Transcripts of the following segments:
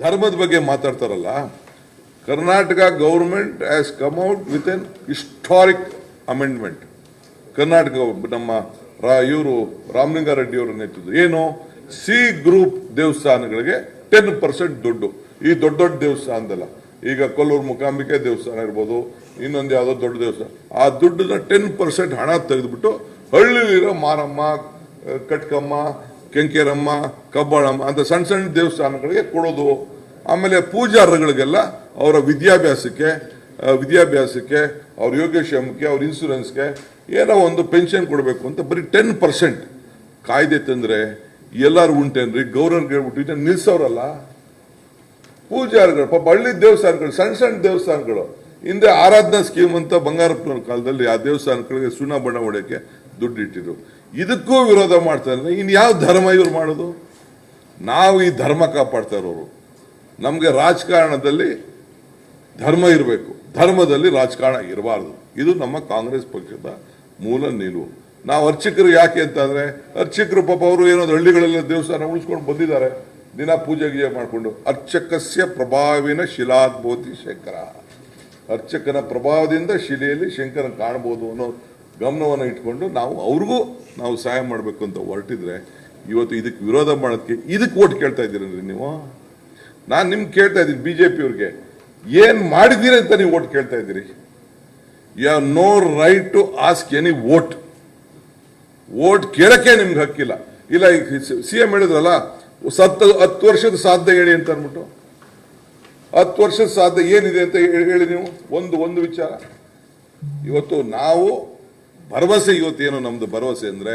ಧರ್ಮದ ಬಗ್ಗೆ ಮಾತಾಡ್ತಾರಲ್ಲ, Karnataka government has come out with an historic amendment Karnataka ನಮ್ಮ ಇವರು ರಾಮಲಿಂಗಾರೆಡ್ಡಿ ಅವರ ನೇತೃತ್ವ ಏನು? ಸಿ ಗ್ರೂಪ್ ದೇವಸ್ಥಾನಗಳಿಗೆ ಟೆನ್ ಪರ್ಸೆಂಟ್ ದುಡ್ಡು. ಈ ದೊಡ್ಡ ದೊಡ್ಡ ದೇವಸ್ಥಾನದಲ್ಲ ಈಗ ಕೊಲ್ಲೂರು ಮುಕಾಂಬಿಕೆ ದೇವಸ್ಥಾನ ಇರ್ಬೋದು, ಇನ್ನೊಂದು ಯಾವುದೋ ದೊಡ್ಡ ದೇವಸ್ಥಾನ. ಆ ದುಡ್ಡನ್ನ ಟೆನ್ ಪರ್ಸೆಂಟ್ ಹಣ ತೆಗೆದುಬಿಟ್ಟು ಹಳ್ಳಿಲಿರೋ ಮಾರಮ್ಮ, ಕಟ್ಕಮ್ಮ ಕೆಂಕೇರಮ್ಮ, ಕಬ್ಬಾಳಮ್ಮ ಅಂತ ಸಣ್ಣ ಸಣ್ಣ ದೇವಸ್ಥಾನಗಳಿಗೆ ಕೊಡೋದು. ಆಮೇಲೆ ಪೂಜಾರಗಳಿಗೆಲ್ಲ ಅವರ ವಿದ್ಯಾಭ್ಯಾಸಕ್ಕೆ ವಿದ್ಯಾಭ್ಯಾಸಕ್ಕೆ, ಅವ್ರ ಯೋಗಕ್ಷೇಮಕ್ಕೆ, ಅವ್ರ ಇನ್ಸೂರೆನ್ಸ್ಗೆ ಏನೋ ಒಂದು ಪೆನ್ಷನ್ ಕೊಡಬೇಕು ಅಂತ ಬರೀ ಟೆನ್ ಪರ್ಸೆಂಟ್ ಕಾಯ್ದೆ ತಂದರೆ ಎಲ್ಲರೂ ಉಂಟೇನ್ರಿ? ಗೌರ್ನರ್ಗೆ ಹೇಳ್ಬಿಟ್ಟು ನಿಲ್ಸೋರಲ್ಲ. ಪೂಜಾರಿಗಳು, ಪಾಪ ಹಳ್ಳಿ ದೇವಸ್ಥಾನಗಳು, ಸಣ್ಣ ಸಣ್ಣ ದೇವಸ್ಥಾನಗಳು. ಹಿಂದೆ ಆರಾಧನಾ ಸ್ಕೀಮ್ ಅಂತ ಬಂಗಾರಪ್ಪನ ಕಾಲದಲ್ಲಿ ಆ ದೇವಸ್ಥಾನಗಳಿಗೆ ಸುಣ್ಣ ಬಣ್ಣ ಹೊಡೆಯೋಕ್ಕೆ ದುಡ್ಡು ಇಟ್ಟಿದ್ರು. ಇದಕ್ಕೂ ವಿರೋಧ ಮಾಡ್ತಾರೆ ಇನ್ನು ಯಾವ ಧರ್ಮ ಇವ್ರು ಮಾಡೋದು? ನಾವು ಈ ಧರ್ಮ ಕಾಪಾಡ್ತಾ ಇರೋರು. ನಮಗೆ ರಾಜಕಾರಣದಲ್ಲಿ ಧರ್ಮ ಇರಬೇಕು. ಧರ್ಮದಲ್ಲಿ ರಾಜಕಾರಣ ಇರಬಾರ್ದು. ಇದು ನಮ್ಮ ಕಾಂಗ್ರೆಸ್ ಪಕ್ಷದ ಮೂಲ ನಿಲುವು. ನಾವು ಅರ್ಚಕರು ಯಾಕೆ ಅಂತಂದ್ರೆ, ಅರ್ಚಕರು ಪಾಪ ಅವರು ಏನೋ ಹಳ್ಳಿಗಳೆಲ್ಲ ದೇವಸ್ಥಾನ ಉಳಿಸ್ಕೊಂಡು ಬಂದಿದ್ದಾರೆ. ದಿನ ಪೂಜೆ ಗೀಜೆ ಮಾಡಿಕೊಂಡು. ಅರ್ಚಕಸ್ಯ ಪ್ರಭಾವಿನ ಶಿಲಾದ್ಭೂತಿ ಶಂಕರ. ಅರ್ಚಕನ ಪ್ರಭಾವದಿಂದ ಶಿಲೆಯಲ್ಲಿ ಶಂಕರನ ಕಾಣಬಹುದು ಅನ್ನೋ ಗಮನವನ್ನು ಇಟ್ಕೊಂಡು ನಾವು ಅವ್ರಿಗೂ ನಾವು ಸಹಾಯ ಮಾಡಬೇಕು ಅಂತ ಹೊರಟಿದ್ರೆ ಇವತ್ತು ಇದಕ್ಕೆ ವಿರೋಧ ಮಾಡೋದಕ್ಕೆ ಇದಕ್ಕೆ ಓಟ್ ಕೇಳ್ತಾ ಇದ್ದೀರಲ್ರಿ ನೀವು? ನಾನು ನಿಮ್ಗೆ ಕೇಳ್ತಾ ಇದ್ದೀನಿ ಬಿ ಜೆ ಪಿಯವ್ರಿಗೆ ಏನು ಮಾಡಿದ್ದೀರಿ ಅಂತ ನೀವು ಓಟ್ ಕೇಳ್ತಾ ಇದ್ದೀರಿ? You have no right to ask any vote vote ಕೇಳಕ್ಕೆ ನಿಮ್ಗೆ ಹಕ್ಕಿಲ್ಲ. ಇಲ್ಲ ಈಗ ಸಿ ಎಂ ಹೇಳಿದ್ರಲ್ಲ, ಸತ್ತು ಹತ್ತು ವರ್ಷದ ಸಾಧ್ಯ ಹೇಳಿ ಅಂತ ಅಂದ್ಬಿಟ್ಟು. ಹತ್ತು ವರ್ಷದ ಸಾಧ್ಯ ಏನಿದೆ ಅಂತ ಹೇಳಿ ಹೇಳಿ ನೀವು? ಒಂದು ಒಂದು ವಿಚಾರ. ಇವತ್ತು ನಾವು ಭರವಸೆ ಇವತ್ತೇನು ನಮ್ದು ಭರವಸೆ ಅಂದ್ರೆ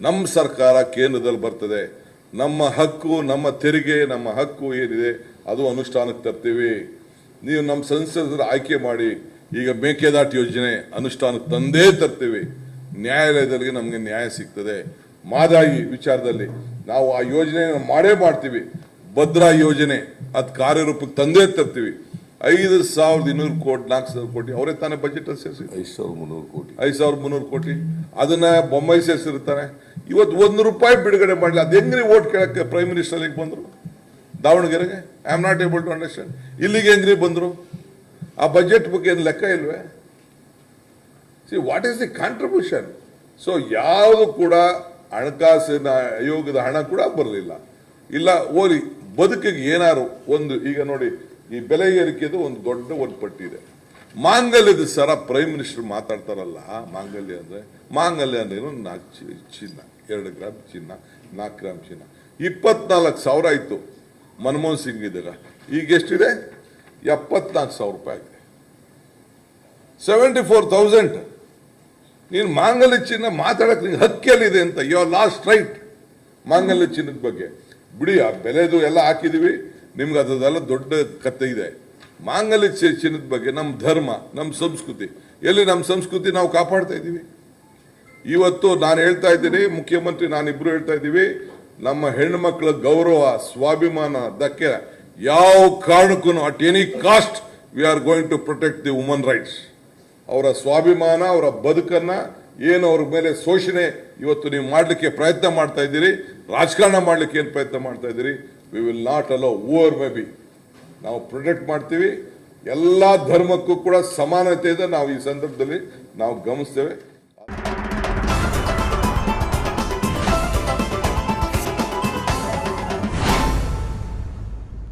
ನಮ್ಮ ಸರ್ಕಾರ ಕೇಂದ್ರದಲ್ಲಿ ಬರ್ತದೆ. ನಮ್ಮ ಹಕ್ಕು, ನಮ್ಮ ತೆರಿಗೆ, ನಮ್ಮ ಹಕ್ಕು ಏನಿದೆ ಅದು ಅನುಷ್ಠಾನಕ್ಕೆ ತರ್ತೀವಿ. ನೀವು ನಮ್ಮ ಸಂಸದರ ಆಯ್ಕೆ ಮಾಡಿ, ಈಗ ಮೇಕೆದಾಟು ಯೋಜನೆ ಅನುಷ್ಠಾನಕ್ಕೆ ತಂದೇ ತರ್ತೀವಿ. ನ್ಯಾಯಾಲಯದಲ್ಲಿ ನಮಗೆ ನ್ಯಾಯ ಸಿಗ್ತದೆ. ಮಾದಾಯಿ ವಿಚಾರದಲ್ಲಿ ನಾವು ಆ ಯೋಜನೆಯನ್ನು ಮಾಡೇ ಮಾಡ್ತೀವಿ. ಭದ್ರಾ ಯೋಜನೆ ಅದು ಕಾರ್ಯರೂಪಕ್ಕೆ ತಂದೇ ತರ್ತೀವಿ. ಐದು ಸಾವಿರದ ಇನ್ನೂರು ಕೋಟಿ ನಾಲ್ಕು ಸಾವಿರ ಕೋಟಿ ಅವರೇ ತಾನೇ ಬಜೆಟ್ ಸೇರಿಸಿ. ಐದು ಸಾವಿರದ ಮುನ್ನೂರು ಕೋಟಿ. ಐದು ಸಾವಿರದ ಮುನ್ನೂರು ಕೋಟಿ. ಅದನ್ನ ಬೊಮ್ಮಾಯಿ ಸೇರಿಸಿರ್ತಾನೆ ಇವತ್ತು ಒಂದು ರೂಪಾಯಿ ಬಿಡುಗಡೆ ಮಾಡಲಿ ಅದು ಹೆಂಗ್ರಿ ಓಟ್ ಕೇಳಕ್ಕೆ ಪ್ರೈಮ್ ಮಿನಿಸ್ಟರ್ ಅಲ್ಲಿಗೆ ಬಂದರು? ದಾವಣಗೆರೆಗೆ? I am not able to understand ಇಲ್ಲಿಗೆ ಹೆಂಗ್ರಿ ಬಂದರು? ಆ ಬಜೆಟ್ ಬಗ್ಗೆ ಏನು ಲೆಕ್ಕ ಇಲ್ವೇ? See what is the contribution so ಯಾವುದು ಕೂಡ ಹಣಕಾಸಿನ ಆಯೋಗದ ಹಣ ಕೂಡ ಬರಲಿಲ್ಲ. ಇಲ್ಲ ಓಲಿ ಬದುಕಿಗೆ ಏನಾರು ಒಂದು ಈಗ ನೋಡಿ ಈ ಬೆಲೆ ಏರಿಕೆದು ಒಂದು ದೊಡ್ಡ ಒಂದು ಪಟ್ಟಿ ಇದೆ. ಮಾಂಗಲ್ಯದ ಸರ ಪ್ರೈಮ್ ಮಿನಿಸ್ಟರ್ ಮಾತಾಡ್ತಾರಲ್ಲ, ಮಾಂಗಲ್ಯ ಅಂದ್ರೆ ಮಾಂಗಲ್ಯ ಅಂದ್ರೆ ಏನು? ನಾಲ್ಕು ಚಿನ್ನ, ಎರಡು ಗ್ರಾಮ್ ಚಿನ್ನ, ನಾಲ್ಕು ಗ್ರಾಮ್ ಚಿನ್ನ. ಇಪ್ಪತ್ನಾಲ್ಕು ಸಾವಿರ ಆಯ್ತು. ಮನಮೋಹನ್ ಸಿಂಗ್ ಇದ್ದಾಗ. ಈಗ ಎಷ್ಟಿದೆ? ಎಪ್ಪತ್ನಾಲ್ಕು ಸಾವಿರ ರೂಪಾಯಿ ಆಗಿದೆ. ಸೆವೆಂಟಿ ಫೋರ್ ತೌಸಂಡ್ ನೀನು ಮಾಂಗಲ್ಯ ಚಿನ್ನ ಮಾತಾಡಕ್ಕೆ ನಿಂಗೆ ಹಕ್ಕಿಯಲ್ಲಿದೆ ಅಂತ. ಯುವರ್ ಲಾಸ್ಟ್ ರೈಟ್ ಮಾಂಗಲ್ಯ ಚಿನ್ನದ ಬಗ್ಗೆ. ಬಿಡಿ, ಆ ಬೆಲೆದು ಎಲ್ಲ ಹಾಕಿದೀವಿ. ನಿಮ್ಗೆ ಅದೆಲ್ಲ ದೊಡ್ಡ ಕತೆ ಇದೆ. ಮಾಂಗಲ್ಯ ಚಿನ್ನದ ಬಗ್ಗೆ ನಮ್ಮ ಧರ್ಮ ನಮ್ಮ ಸಂಸ್ಕೃತಿ. ಎಲ್ಲಿ ನಮ್ಮ ಸಂಸ್ಕೃತಿ ನಾವು ಕಾಪಾಡ್ತಾ ಇದ್ದೀವಿ. ಇವತ್ತು ನಾನು ಹೇಳ್ತಾ ಇದ್ದೀನಿ, ಮುಖ್ಯಮಂತ್ರಿ ನಾನಿಬ್ರು ಹೇಳ್ತಾ ಇದ್ದೀವಿ, ನಮ್ಮ ಹೆಣ್ಮಕ್ಳ ಗೌರವ, ಸ್ವಾಭಿಮಾನ ದಕ್ಕೆ ಯಾವ ಕಾರಣಕ್ಕೂ at any cost we are going to protect the woman rights ಅವರ ಸ್ವಾಭಿಮಾನ, ಅವರ ಬದುಕನ್ನ, ಏನು ಅವ್ರ ಮೇಲೆ ಶೋಷಣೆ, ಇವತ್ತು ನೀವು ಮಾಡಲಿಕ್ಕೆ ಪ್ರಯತ್ನ ಮಾಡ್ತಾ ಇದ್ದೀರಿ, ರಾಜಕಾರಣ ಮಾಡಲಿಕ್ಕೆ ಏನು ಪ್ರಯತ್ನ ಮಾಡ್ತಾ ಇದ್ದೀರಿ? We will not allow over maybe ನಾವು ಪ್ರೊಟೆಕ್ಟ್ ಮಾಡ್ತೀವಿ. ಎಲ್ಲ ಧರ್ಮಕ್ಕೂ ಕೂಡ ಸಮಾನತೆ ಇದೆ. ನಾವು ಈ ಸಂದರ್ಭದಲ್ಲಿ ನಾವು ಗಮನಿಸ್ತೇವೆ.